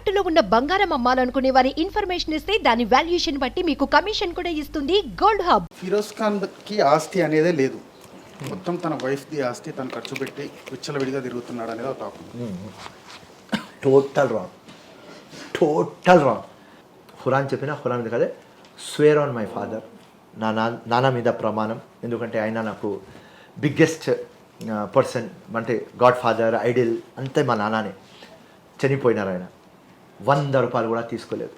తాకట్టులో ఉన్న బంగారం అమ్మాలనుకునే వారి ఇన్ఫర్మేషన్ ఇస్తే దాని వాల్యుయేషన్ బట్టి మీకు కమిషన్ కూడా ఇస్తుంది గోల్డ్ హబ్. ఫిరోజ్ ఖాన్కి ఆస్తి అనేదే లేదు. మొత్తం తన వైఫ్ది ఆస్తి తను ఖర్చు పెట్టి విచ్చలవిడిగా తిరుగుతున్నాడు అనేది ఒక total wrong. Total wrong. Quran చెప్పిన ఖురాన్ మీద కదే. స్వేర్ ఆన్ మై ఫాదర్ నా నా- నాన్న మీద ప్రమాణం. ఎందుకంటే ఆయన నాకు బిగ్గెస్ట్ పర్సన్ అంటే గాడ్ ఫాదర్ ఐడిల్ అంతే మా నాన్ననే. చనిపోయినారు ఆయన. వంద రూపాయలు కూడా తీసుకోలేదు.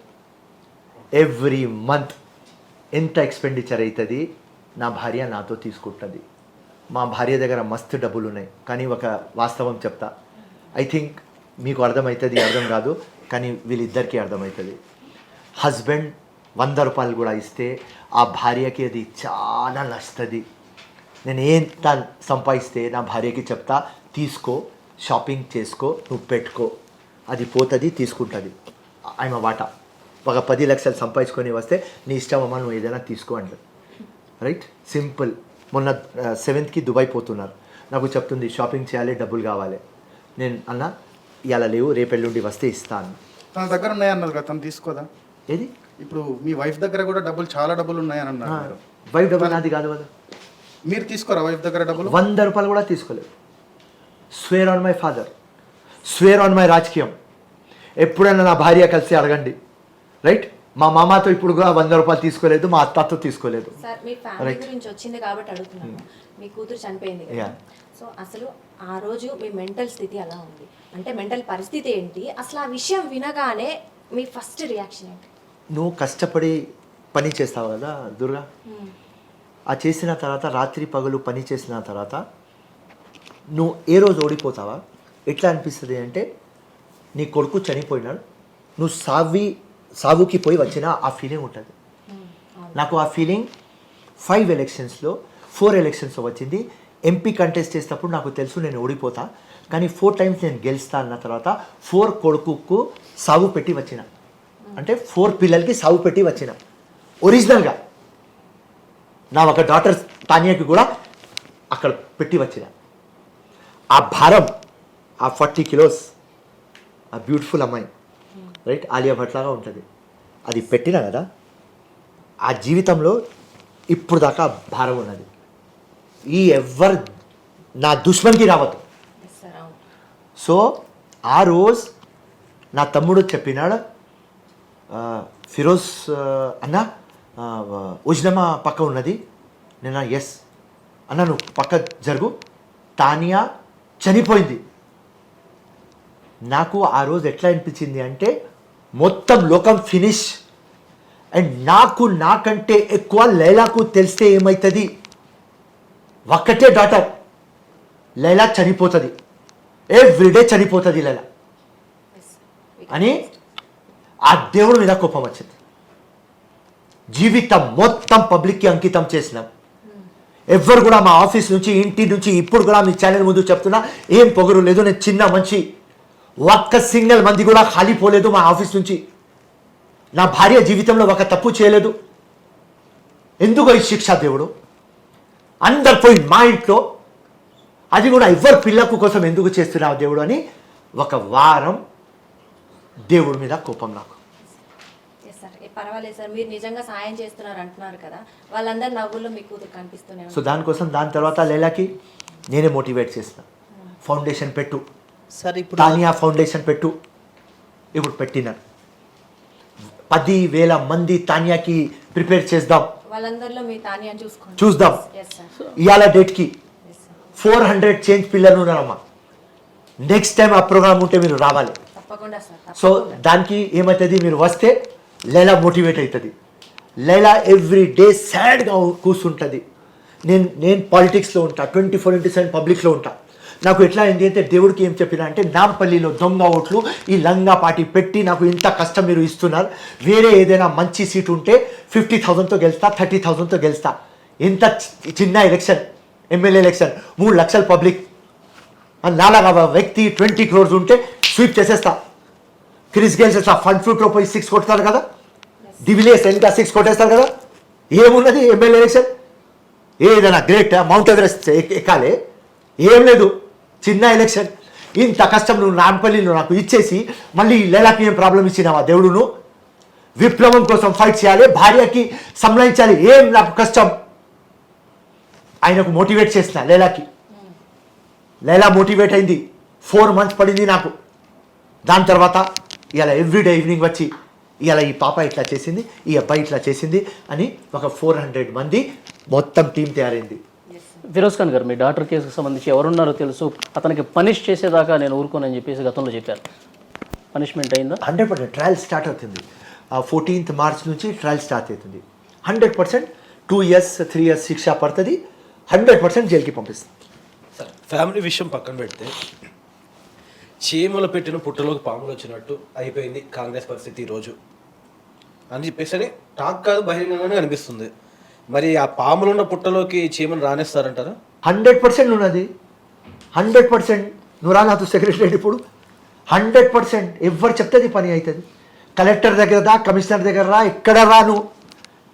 ఎవ్రీ మంత్ ఎంత ఎక్స్పెండిచర్ అవుతుంది నా భార్య నాతో తీసుకుంటుంది. మా భార్య దగ్గర మస్తు డబ్బులు ఉన్నాయి కానీ ఒక వాస్తవం చెప్తా. ఐ థింక్ మీకు అర్థమవుతుంది అర్థం కాదు. కానీ వీళ్ళిద్దరికీ అర్థమవుతుంది హస్బెండ్ వంద రూపాయలు కూడా ఇస్తే ఆ భార్యకి అది చాలా నచ్చుతుంది. నేను ఎంత సంపాదిస్తే నా భార్యకి చెప్తా తీసుకో షాపింగ్ చేసుకో నువ్వు పెట్టుకో. అది పోతుంది తీసుకుంటుంది. ఆయన వాటా. ఒక పది లక్షలు సంపాదించుకొని వస్తే నీ ఇష్టం అమ్మ నువ్వు ఏదైనా తీసుకో అంటారు రైట్ సింపుల్ మొన్న సెవెంత్కి దుబాయ్ పోతున్నారు. నాకు చెప్తుంది షాపింగ్ చేయాలి డబ్బులు కావాలి. నేను అన్న ఇలా లేవు రేపు ఎల్లుండి వస్తే ఇస్తాను తన దగ్గర ఉన్నాయన్నారు కదా తను తీసుకోదా? ఏది? ఇప్పుడు మీ వైఫ్ దగ్గర కూడా డబ్బులు చాలా డబ్బులు ఉన్నాయని అన్నారు. వైఫ్ డబ్బులు నాది కాదు కదా. మీరు తీసుకోరా వైఫ్ దగ్గర డబ్బులు? వంద రూపాయలు కూడా తీసుకోలేదు. Swear on my father swear on my రాజకీయం. ఎప్పుడైనా నా భార్య కలిసి అడగండి. రైట్ మా మామతో ఇప్పుడు కూడా వంద రూపాయలు తీసుకోలేదు మా అత్తతో తీసుకోలేదు. సార్ మీ ఫ్యామిలీ. గురించి వచ్చింది కాబట్టి అడుగుతున్నాను. మీ కూతురు చనిపోయింది కదా. సో అసలు ఆ రోజు మీ మెంటల్ స్థితి ఎలా ఉంది? అంటే మెంటల్ పరిస్థితి ఏంటి? అసలు ఆ విషయం వినగానే మీ ఫస్ట్ రియాక్షన్ ఏంటి? నువ్వు కష్టపడి పని చేస్తావు కదా దుర్గా. ఆ చేసిన తర్వాత రాత్రి పగలు పని చేసిన తర్వాత నువ్వు ఏ రోజు ఓడిపోతావా? ఎట్లా అనిపిస్తుంది అంటే నీ కొడుకు చనిపోయినాడు నువ్వు సావి సావుకి పోయి వచ్చిన ఆ ఫీలింగ్ ఉంటుంది. నాకు ఆ ఫీలింగ్ ఫైవ్ ఎలక్షన్స్లో ఫోర్ ఎలక్షన్స్లో వచ్చింది. ఎంపీ కంటెస్ట్ చేసేటప్పుడు నాకు తెలుసు నేను ఓడిపోతా కానీ ఫోర్ టైమ్స్ నేను గెలుస్తా అన్న తర్వాత ఫోర్ కొడుకుకు సాగు పెట్టి వచ్చిన. అంటే ఫోర్ పిల్లలకి సాగు పెట్టి వచ్చిన. ఒరిజినల్గా నా ఒక డాటర్ తానియాకి కూడా అక్కడ పెట్టి వచ్చిన. ఆ భారం ఆ ఫార్టీ కిలోస్ ఆ బ్యూటిఫుల్ అమ్మాయి రైట్? ఆలియా భట్ లాగా ఉంటుంది. అది పెట్టిన కదా ఆ జీవితంలో ఇప్పుడు దాకా భారం ఉన్నది. ఈ ఎవ్వరు నా దుష్మన్కి రావద్దు. సో ఆ రోజు నా తమ్ముడు చెప్పినాడు ఫిరోజ్ అన్న ఉజ్నమా పక్క ఉన్నది. నేను ఎస్ అన్న నువ్వు పక్క జరుగు. తానియా చనిపోయింది. నాకు ఆ రోజు ఎట్లా అనిపించింది అంటే మొత్తం లోకం ఫినిష్ అండ్ నాకు నాకంటే ఎక్కువ లైలాకు తెలిస్తే ఏమవుతుంది ఒక్కటే డాటర్ లైలా చనిపోతుంది. ఎవ్రీడే చనిపోతుంది లైలా. అని ఆ దేవుడి మీద కోపం వచ్చింది. జీవితం మొత్తం పబ్లిక్కి అంకితం చేసినాం. ఎవ్వరు కూడా మా ఆఫీస్ నుంచి ఇంటి నుంచి ఇప్పుడు కూడా మీ ఛానల్ ముందు చెప్తున్నా ఏం పొగరు లేదు నేను చిన్న మంచి ఒక్క సింగిల్ మంది కూడా ఖాళీ పోలేదు మా ఆఫీస్ నుంచి. నా భార్య జీవితంలో ఒక తప్పు చేయలేదు. ఎందుకు ఈ శిక్ష దేవుడు? అందరు పోయి మా ఇంట్లో అది కూడా ఎవ్వరు పిల్లకు కోసం ఎందుకు చేస్తున్నావు దేవుడు అని ఒక వారం దేవుడి మీద కోపం నాకు. పర్వాలేదు సార్ మీరు నిజంగా సాయం చేస్తున్నారు అంటున్నారు కదా. వాళ్ళందరి నవ్వుల్లో మీ కూతురు సో దానికోసం దాని తర్వాత లేలాకి నేనే మోటివేట్ చేసిన. ఫౌండేషన్ పెట్టు. సార్ ఇప్పుడు తానియా ఫౌండేషన్ పెట్టు. ఇప్పుడు పెట్టిన పది వేల మంది తానియాకి ప్రిపేర్ చేద్దాం. వాళ్ళందరిలో మీ తానియా చూసుకోండి చూద్దాం. ఇవాళ డేట్కి ఫోర్ హండ్రెడ్ చేంజ్ పిల్లలు ఉన్నారమ్మా. నెక్స్ట్ టైం ఆ ప్రోగ్రామ్ ఉంటే మీరు రావాలి. తప్పకుండా సార్ సో దానికి ఏమవుతుంది మీరు వస్తే లైలా మోటివేట్ అవుతుంది లైలా ఎవ్రీ డే సాడ్గా కూర్చుంటుంది. నేను నేను పాలిటిక్స్లో ఉంటా. ట్వంటీ ఫోర్ ఇంటూ సెవెన్ పబ్లిక్లో ఉంటా. నాకు ఎట్లా అయింది అంటే దేవుడికి ఏం చెప్పినా అంటే నాంపల్లిలో దొంగ ఓట్లు ఈ లంగా పార్టీ పెట్టి నాకు ఇంత కష్టం మీరు ఇస్తున్నారు. వేరే ఏదైనా మంచి సీట్ ఉంటే ఫిఫ్టీ థౌజండ్తో గెలుస్తా థర్టీ థౌజండ్తో గెలుస్తా. ఇంత చి- చిన్న ఎలక్షన్ ఎమ్మెల్యే ఎలక్షన్ మూడు లక్షల పబ్లిక్. నాలాగా వ్యక్తి ట్వంటీ క్రోర్స్ ఉంటే స్వీప్ చేసేస్తా. క్రిస్ గెలిచేస్తా ఫండ్ ఫ్రూట్లో పోయి సిక్స్ కొడతారు కదా? డివిలేస్ ఎంత సిక్స్ కొట్టేస్తారు కదా? ఏమున్నది ఎమ్మెల్యే ఎలక్షన్? ఏదైనా గ్రేట్ మౌంట్ ఎవరెస్ట్ ఎక్- ఎక్కాలి ఏం లేదు. చిన్న ఎలక్షన్ ఇంత కష్టం నువ్వు నాంపల్లిలో నాకు ఇచ్చేసి మళ్ళీ లేలాకి ఏం ప్రాబ్లం ఇచ్చినావా దేవుడును? విప్లవం కోసం ఫైట్ చేయాలి భార్యకి సంలయించాలి ఏం నాకు కష్టం? ఆయనకు మోటివేట్ చేసిన లేలాకి. లైలా మోటివేట్ అయింది. ఫోర్ మంత్స్ పడింది నాకు. దాని తర్వాత ఇలా ఎవ్రీడే ఈవినింగ్ వచ్చి ఇలా ఈ పాప ఇట్లా చేసింది ఈ అబ్బాయి ఇట్లా చేసింది అని ఒక ఫోర్ హండ్రెడ్ మంది మొత్తం టీం తయారైంది. ఫిరోజ్ ఖాన్ గారు మీ డాక్టర్ కేసుకు సంబంధించి ఎవరున్నారో తెలుసు. అతనికి పనిష్ చేసేదాకా నేను ఊరుకోనని చెప్పేసి గతంలో చెప్పారు. పనిష్మెంట్ అయిందా? హండ్రెడ్ పర్సెంట్ ట్రయల్ స్టార్ట్ అవుతుంది. ఫోర్టీన్త్ మార్చ్ నుంచి ట్రయల్ స్టార్ట్ అవుతుంది. Hundred percent two years three years శిక్ష పడుతుంది. హండ్రెడ్ పర్సెంట్ జైలుకి పంపిస్తుంది. సరే ఫ్యామిలీ విషయం పక్కన పెడితే చీమలు పెట్టిన పుట్టలోకి పాములు వచ్చినట్టు అయిపోయింది కాంగ్రెస్ పరిస్థితి ఈరోజు అని చెప్పేసి అని టాక్ కాదు బహిరంగంగానే అనిపిస్తుంది మరి ఆ పాములున్న పుట్టలోకి చీమను రాణిస్తారంటారా హండ్రెడ్ పర్సెంట్ ఉన్నది. Hundred percent. నువ్వు రా సెక్రటరీ ఇప్పుడు. Hundred percent. ఎవరు చెప్తే పని అవుతుంది కలెక్టర్ దగ్గర రా కమిషనర్ దగ్గర రా ఎక్కడ రాను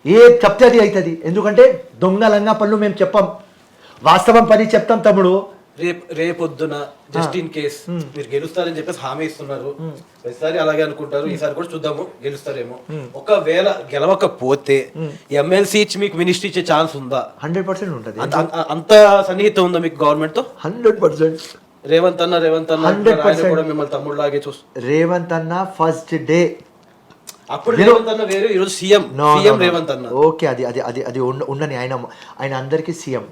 ఏ చెప్తే అది అవుతుంది ఎందుకంటే దొంగలంగా పనులు మేము చెప్పాం. వాస్తవం పని చెప్తాం తమ్ముడు. రేపు రేపొద్దున జస్ట్ ఇన్ కేస్ మీరు గెలుస్తారని చెప్పేసి హామీ ఇస్తున్నారు. ప్రతిసారి అలాగే అనుకుంటారు. ఈసారి కూడా చూద్దాము గెలుస్తారేమో. ఒకవేళ గెలవకపోతే ఎమ్మెల్సీ ఇచ్చి మీకు మినిస్ట్రీ ఇచ్చే ఛాన్స్ ఉందా? హండ్రెడ్ పర్సెంట్ ఉంటుంది. అంత సన్నిహితం ఉందా మీకు గవర్నమెంట్తో? Hundred percent. రేవంత్ అన్న రేవంత్ అన్న 100% అంటున్నారు, ఆయన కూడా మిమ్మల్ని తమ్ముడు లాగే చూస్తారు రేవంత్ అన్న ఫస్ట్ డే. అప్పుడు రేవంత్ అన్న వేరు ఈరోజు సీఎం. సీఎం రేవంత్ అన్న. ఓకే అది అది అది అది ఉండ- ఉండని ఆయన ఆయన అందరికీ సీఎం.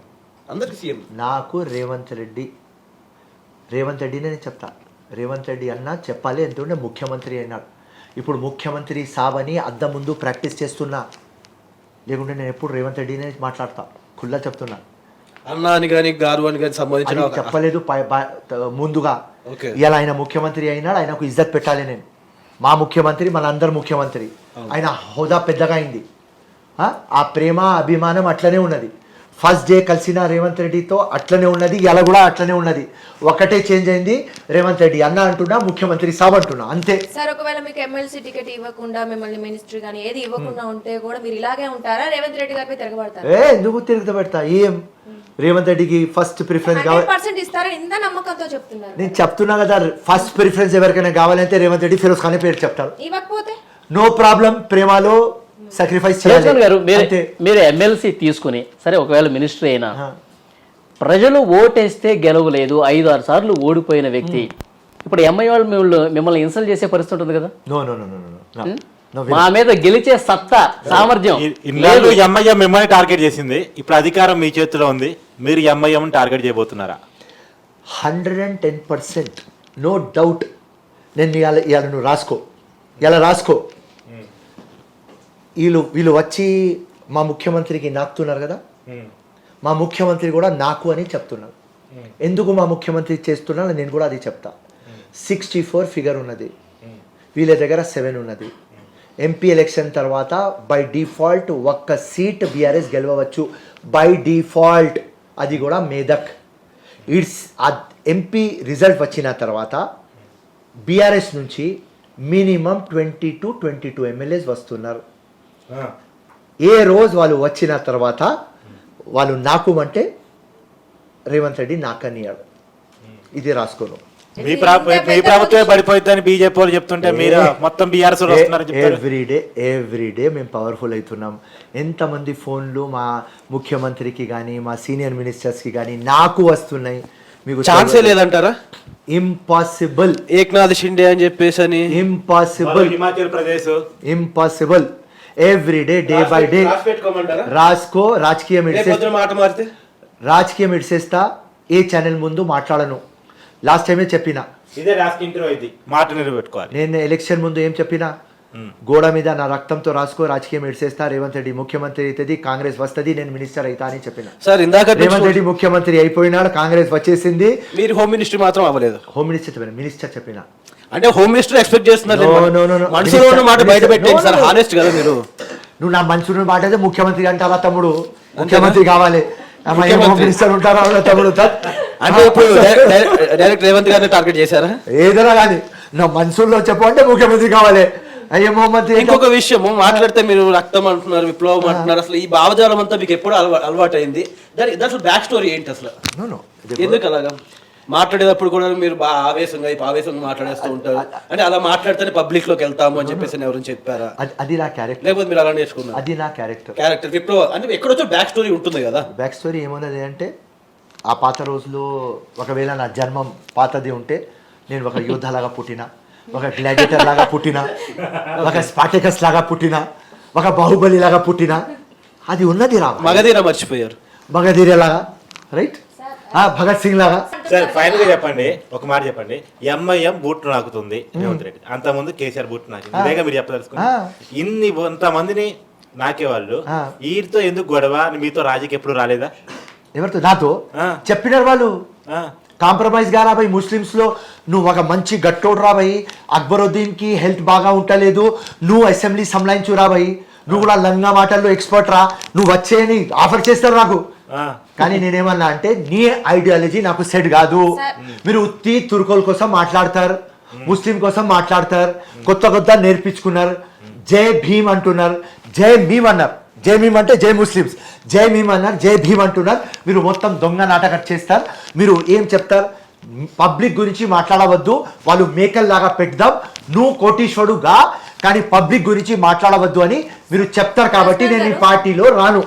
అందరికి సీఎం. నాకు రేవంత్ రెడ్డి రేవంత్ రెడ్డినే నేను చెప్తా. రేవంత్ రెడ్డి అన్న చెప్పాలి ఎందుకంటే ముఖ్యమంత్రి అయినాడు. ఇప్పుడు ముఖ్యమంత్రి సాబ్ అని అద్దం ముందు ప్రాక్టీస్ చేస్తున్నా. లేకుంటే నేను ఎప్పుడు రేవంత్ రెడ్డినే మాట్లాడతా. ఖుల్లా చెప్తున్నా. అన్న అని కానీ గారు అని కానీ సంబంధించిన చెప్పలేదు ముందుగా. ఇలా ఆయన ముఖ్యమంత్రి అయినాడు ఆయనకు ఇజ్జత్ పెట్టాలి నేను. మా ముఖ్యమంత్రి మన అందరు ముఖ్యమంత్రి. ఆయన హోదా పెద్దగా అయింది? ఆ ప్రేమ అభిమానం అట్లనే ఉన్నది. ఫస్ట్ డే కలిసిన రేవంత్ రెడ్డితో అట్లనే ఉన్నది ఇలా కూడా అట్లనే ఉన్నది. ఒకటే చేంజ్ అయింది రేవంత్ రెడ్డి అన్న అంటున్నా ముఖ్యమంత్రి సాబ్ అంటున్నా అంతే. సార్ ఒకవేళ మీకు ఎమ్మెల్సీ టికెట్ ఇవ్వకుండా మిమ్మల్ని మినిస్టర్ కానీ ఏది ఇవ్వకుండా ఉంటే కూడా మీరు ఇలాగే ఉంటారా? రేవంత్ రెడ్డి గారిపై తిరగబడతారు? ఏ ఎందుకు తిరుగుతూ పెడతా ఏం రేవంత్ రెడ్డికి ఫస్ట్ ప్రిఫరెన్స్ కావాలి. ఇంత నమ్మకంతో చెప్తున్నారు నేను చెప్తున్నా కదా ఫస్ట్ ప్రిఫరెన్స్ ఎవరికైనా కావాలంటే రేవంత్ రెడ్డి ఫిరోజ్ ఖాన్ పేరు చెప్తాడు ఇవ్వకపోతే? నో ప్రాబ్లం ప్రేమలో సాక్రిఫైస్ ఖాన్ గారు చేయాలి మీరు ఎమ్మెల్సీ తీసుకుని సరే ఒకవేళ మినిస్టర్ అయినా. ప్రజలు ఓటేస్తే గెలవలేదు ఐదు ఆరు సార్లు ఓడిపోయిన వ్యక్తి. ఇప్పుడు ఎంఐ వాళ్ళు మిమ్మల్ని మిమ్మల్ని ఇన్సల్ట్ చేసే పరిస్థితి ఉంటుంది కదా? No no no no no no. మా మీద గెలిచే సత్తా సామర్థ్యం ఇన్నాళ్ళు ఎంఐఎం మిమ్మల్ని టార్గెట్ చేసింది. ఇప్పుడు అధికారం మీ చేతిలో ఉంది. మీరు MIM target చేయబోతున్నారా? Hundred and ten percent. No doubt. నేను ఇవాళ ఇవాళ నువ్వు రాసుకో. ఇలా రాసుకో. వీళ్ళు వీళ్ళు వచ్చి మా ముఖ్యమంత్రికి నాకుతున్నారు కదా? మా ముఖ్యమంత్రి కూడా నాకు అని చెప్తున్నారు. ఎందుకు మా ముఖ్యమంత్రి చేస్తున్నారు నేను కూడా అది చెప్తా. సిక్స్టీ ఫోర్ ఫిగర్ ఉన్నది. వీళ్ళ దగ్గర సెవెన్ ఉన్నది. ఎంపీ ఎలక్షన్ తర్వాత బై డిఫాల్ట్ ఒక్క సీట్ బీఆర్ఎస్ గెలవచ్చు బై డిఫాల్ట్ అది కూడా మేదక్. ఇట్స్ ఎంపీ రిజల్ట్ వచ్చిన తర్వాత బీఆర్ఎస్ నుంచి minimum twenty two twenty two MLAs వస్తున్నారు. ఏ రోజు వాళ్ళు వచ్చిన తర్వాత వాళ్ళు నాకు అంటే రేవంత్ రెడ్డి నాకనియాడు ఇది రాసుకోను. మీ ప్ర- మీ ప్రభుత్వమే పడిపోతుందని బీజేపీ వాళ్ళు చెప్తుంటే మీరు? మొత్తం బీఆర్ఎస్ వస్తున్నారని చెప్తారు. ఎవ్రీడే ఎవ్రీడే మేము పవర్ఫుల్ అవుతున్నాం. ఎంతమంది ఫోన్లు మా ముఖ్యమంత్రికి కానీ మా సీనియర్ మినిస్టర్స్కి కానీ నాకు వస్తున్నాయి. మీకు ఛాన్సే లేదంటారా? ఇంపాసిబుల్ ఏక్నాథ్ షిండే అని చెప్పేసి అని impossible Himachal Pradesh. Impossible every day day by day రాసుకో రాజకీయం ఇడిసే రాజకీయం ఇడిసేస్తా ఏ ఛానల్ ముందు మాట్లాడను. లాస్ట్ టైమే చెప్పిన. ఇదే మాట నిలబెట్టుకోవాలి. నేను ఎలక్షన్ ముందు ఏం చెప్పినా? గోడ మీద నా రక్తంతో రాసుకో రాజకీయం ఇడిసేస్తా రేవంత్ రెడ్డి ముఖ్యమంత్రి అవుతుంది కాంగ్రెస్ వస్తుంది నేను మినిస్టర్ అవుతా అని చెప్పిన. సార్ ఇందాక రేవంత్ రెడ్డి ముఖ్యమంత్రి అయిపోయినాడు కాంగ్రెస్ వచ్చేసింది. మీరు హోమ్ మినిస్ట్రీ మాత్రం అవ్వలేదు. హోమ్ మినిస్టర్ చెప్పిన మినిస్టర్ చెప్పిన. అంటే హోమ్ మినిస్టర్ ఎక్స్పెక్ట్ చేస్తున్నారు. మనసులో ఉన్న మాట బయట పెట్టండి సార్. హానెస్ట్ కదా మీరు. నువ్వు నా మనసును మాట అయితే ముఖ్యమంత్రి అంటావా తమ్ముడు. ముఖ్యమంత్రి కావాలి. హోమ్. మినిస్టర్ ఉంటారా తమ్ముడు? అంటే ఇప్పుడు డైరెక్ట్ రేవంత్ గారిని టార్గెట్ చేశారా? ఏదైనా కానీ. నా మనసులో చెప్పు అంటే ముఖ్యమంత్రి కావాలి. ఇంకొక విషయం మాట్లాడితే మీరు రక్తం అంటున్నారు విప్లవం అంటున్నారు. అసలు ఈ భావజాలం అంతా మీకు ఎప్పుడు అలవా అలవాటు అయింది దాని అసలు బ్యాక్ స్టోరీ ఏంటి అసలు. ఎందుకు అలాగా? మాట్లాడేటప్పుడు కూడా మీరు బాగా ఆవేశంగా ఇప్పుడు ఆవేశంగా మాట్లాడేస్తూ ఉంటారు. అంటే అలా మాట్లాడితేనే పబ్లిక్లోకి వెళ్తాము అని చెప్పేసి ఎవరైనా చెప్పారా? అది అది నా క్యారెక్టర్ లేకపోతే మీరు అలా నేర్చుకున్నారు? అది నా క్యారెక్టర్ క్యారెక్టర్ విప్లవ. అంటే ఎక్కడొచ్చో బ్యాక్ స్టోరీ ఉంటుంది కదా. బ్యాక్ స్టోరీ ఏమున్నది అంటే ఆ పాత రోజుల్లో ఒకవేళ నా జన్మం పాతది ఉంటే నేను ఒక యోధలాగా పుట్టిన ఒక గ్లాడియేటర్ లాగా పుట్టిన ఒక స్పాటికస్ లాగా పుట్టిన ఒక బాహుబలి లాగా పుట్టిన అది ఉన్నది రా మగధీర మర్చిపోయారు. మగధీరలాగా రైట్ భగత్ సింగ్ లాగా. సార్ ఫైనల్గా చెప్పండి ఒక మాట చెప్పండి. ఎంఐఎం బూట్ నాకుతుంది రేవంత్ రెడ్డి. అంత ముందు కేసీఆర్ బూట్ నాకింది ఇదేగా మీరు చెప్పదలుచుకున్నారు. ఇన్ని మందిని నాకే వాళ్ళు. వీరితో ఎందుకు గొడవ మీతో రాజకీయ ఎప్పుడు రాలేదా? ఎవరితో? నాతో. చెప్పినారు వాళ్ళు. కాంప్రమైజ్గా రాబాయి ముస్లిమ్స్లో నువ్వు ఒక మంచి గట్టోడు రాబాయి. అక్బరుద్దీన్కి హెల్త్ బాగా ఉంటలేదు. నువ్వు అసెంబ్లీ సంలాయించు రాబాయి. నువ్వు కూడా లంగా మాటల్లో ఎక్స్పర్ట్ రా. నువ్వు వచ్చేయని ఆఫర్ చేస్తారు నాకు. కానీ నేనేమన్నా అంటే నీ ఐడియాలజీ నాకు సెట్ కాదు. మీరు ఉత్తి తుర్కోల కోసం మాట్లాడతారు ముస్లిం కోసం మాట్లాడతారు కొత్త కొత్త నేర్పించుకున్నారు జై భీమ్ అంటున్నారు జై భీమ్ అన్నారు. జై భీమ్ అంటే జై ముస్లిమ్స్. జై భీమ్ అన్నారు జై భీమ్ అంటున్నారు. మీరు మొత్తం దొంగ నాటకం చేస్తారు. మీరు ఏం చెప్తారు? పబ్లిక్ గురించి మాట్లాడవద్దు. వాళ్ళు మేకల్లాగా పెడదాం నువ్వు కోటీశ్వరుడుగా కానీ పబ్లిక్ గురించి మాట్లాడవద్దు అని మీరు చెప్తారు కాబట్టి నేను ఈ పార్టీలో రాను.